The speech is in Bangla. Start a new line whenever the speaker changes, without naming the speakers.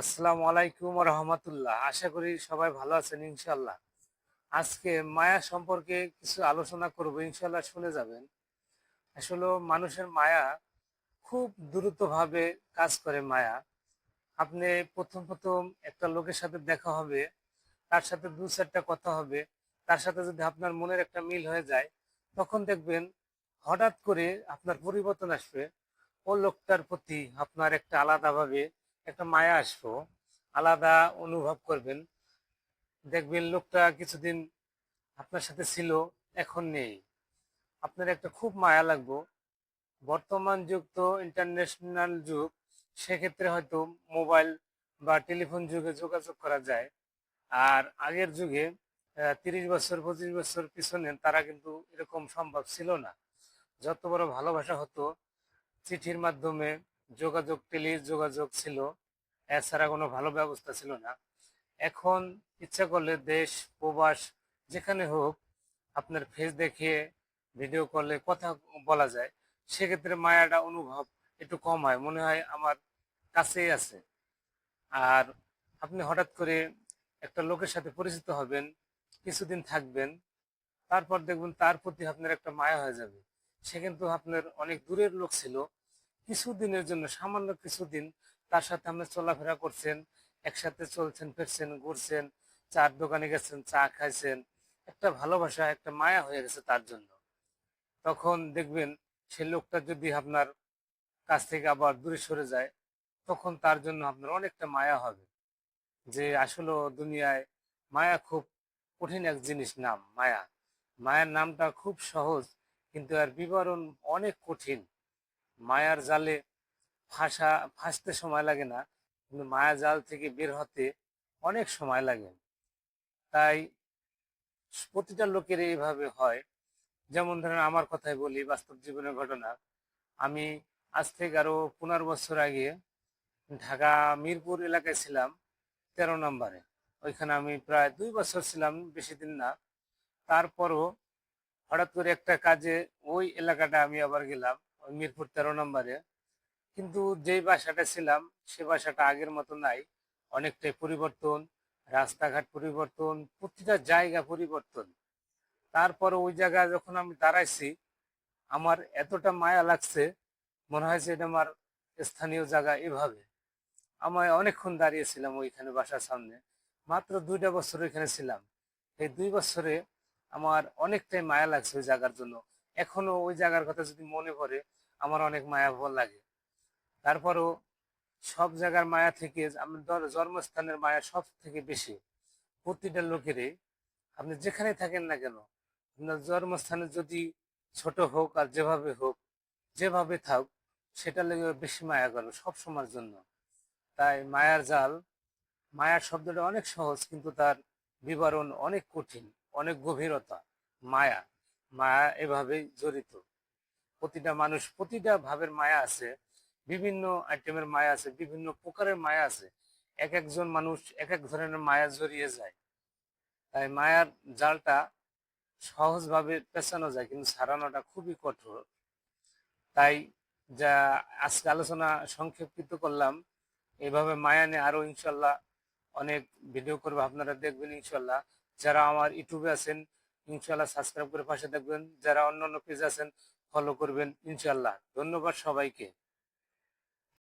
আসসালামু আলাইকুম রহমতুল্লাহ। আশা করি সবাই ভালো আছেন ইনশাল্লাহ আজকে মায়া সম্পর্কে কিছু আলোচনা করব ইনশাল্লাহ শুনে যাবেন। আসলে মানুষের মায়া খুব দ্রুতভাবে কাজ করে মায়া। আপনি প্রথম প্রথম একটা লোকের সাথে দেখা হবে, তার সাথে দু চারটা কথা হবে, তার সাথে যদি আপনার মনের একটা মিল হয়ে যায়, তখন দেখবেন হঠাৎ করে আপনার পরিবর্তন আসবে। ও লোকটার প্রতি আপনার একটা আলাদাভাবে একটা মায়া আসব, আলাদা অনুভব করবেন। দেখবেন লোকটা কিছুদিন আপনার সাথে ছিল, এখন নেই। আপনার একটা খুব মায়া লাগবো। বর্তমান যুগ তো ইন্টারন্যাশনাল যুগ, সেক্ষেত্রে হয়তো মোবাইল বা টেলিফোন যুগে যোগাযোগ করা যায়। আর আগের যুগে তিরিশ বছর, পঁচিশ বছর পিছনে তারা কিন্তু এরকম সম্ভব ছিল না। যত বড় ভালোবাসা হতো, চিঠির মাধ্যমে যোগাযোগ টেলি যোগাযোগ ছিল। এছাড়া কোনো ভালো ব্যবস্থা ছিল না। এখন ইচ্ছা করলে দেশ, প্রবাস, যেখানে হোক, আপনার ফেস দেখিয়ে ভিডিও কলে কথা বলা যায়। সেক্ষেত্রে মায়াটা অনুভব একটু কম হয়। মনে হয় আমার কাছেই আছে। আর আপনি হঠাৎ করে একটা লোকের সাথে পরিচিত হবেন, কিছুদিন থাকবেন, তারপর দেখবেন তার প্রতি আপনার একটা মায়া হয়ে যাবে। সে কিন্তু আপনার অনেক দূরের লোক ছিল। কিছুদিনের জন্য, সামান্য কিছুদিন তার সাথে আপনি চলাফেরা করছেন, একসাথে চলছেন, ফিরছেন, ঘুরছেন, চার দোকানে গেছেন, চা খাইছেন। একটা ভালোবাসা, একটা মায়া হয়ে গেছে তার জন্য। তখন দেখবেন সে লোকটা যদি আপনার কাছ থেকে আবার দূরে সরে যায়, তখন তার জন্য আপনার অনেকটা মায়া হবে। যে আসলে দুনিয়ায় মায়া খুব কঠিন এক জিনিস, নাম, মায়া। মায়ার নামটা খুব সহজ, কিন্তু এর বিবরণ অনেক কঠিন। মায়ার জালে ফাঁসা, ফাঁসতে সময় লাগে না, কিন্তু মায়া জাল থেকে বের হতে অনেক সময় লাগে। তাই প্রতিটা লোকের এইভাবে হয়। যেমন ধরেন আমার কথাই বলি, বাস্তব জীবনের ঘটনা। আমি আজ থেকে আরও পনেরো বছর আগে ঢাকা মিরপুর এলাকায় ছিলাম, তেরো নম্বরে। ওইখানে আমি প্রায় দুই বছর ছিলাম, বেশি দিন না। তারপরও হঠাৎ করে একটা কাজে ওই এলাকাটা আমি আবার গেলাম। মিরপুর তেরো নম্বরে। কিন্তু যেই বাসাটা ছিলাম, সে বাসাটা আগের মতো নাই। অনেকটাই পরিবর্তন, রাস্তাঘাট পরিবর্তন, প্রতিটা জায়গা পরিবর্তন। তারপর ওই জায়গায় যখন আমি দাঁড়াইছি, আমার এতটা মায়া লাগছে, মনে হয়েছে এটা আমার স্থানীয় জায়গা এভাবে। আমায় অনেকক্ষণ দাঁড়িয়েছিলাম ওইখানে বাসার সামনে। মাত্র দুইটা বছর ওইখানে ছিলাম। এই দুই বছরে আমার অনেকটাই মায়া লাগছে ওই জায়গার জন্য। এখনও ওই জায়গার কথা যদি মনে পড়ে, আমার অনেক মায়া ভল লাগে। তারপরও সব জায়গার মায়া থেকে জন্মস্থানের মায়া সব থেকে বেশি। প্রতিটা লোকেরই। আপনি যেখানে থাকেন না কেন, আপনার জন্মস্থানে যদি ছোট হোক আর যেভাবে হোক, যেভাবে থাক সেটা লেগে বেশি মায়া করো সব সময়ের জন্য। তাই মায়ার জাল, মায়ার শব্দটা অনেক সহজ, কিন্তু তার বিবরণ অনেক কঠিন, অনেক গভীরতা, মায়া। মায়া এভাবেই জড়িত। প্রতিটা মানুষ, প্রতিটা ভাবের মায়া আছে, বিভিন্ন আইটেমের মায়া আছে, বিভিন্ন প্রকারের মায়া আছে। এক একজন মানুষ এক এক ধরনের মায়া জড়িয়ে যায়। তাই মায়ার জালটা সহজভাবে পেঁচানো যায়, কিন্তু সারানোটা খুবই কঠোর। তাই যা আজকে আলোচনা সংক্ষেপিত করলাম, এভাবে মায়া নিয়ে আরও ইনশাল্লাহ অনেক ভিডিও করব, আপনারা দেখবেন ইনশাল্লাহ। যারা আমার ইউটিউবে আছেন ইনশাল্লাহ সাবস্ক্রাইব করে পাশে থাকবেন। যারা অন্যান্য পেজ আছেন ফলো করবেন। ইনশাল্লাহ ধন্যবাদ সবাইকে।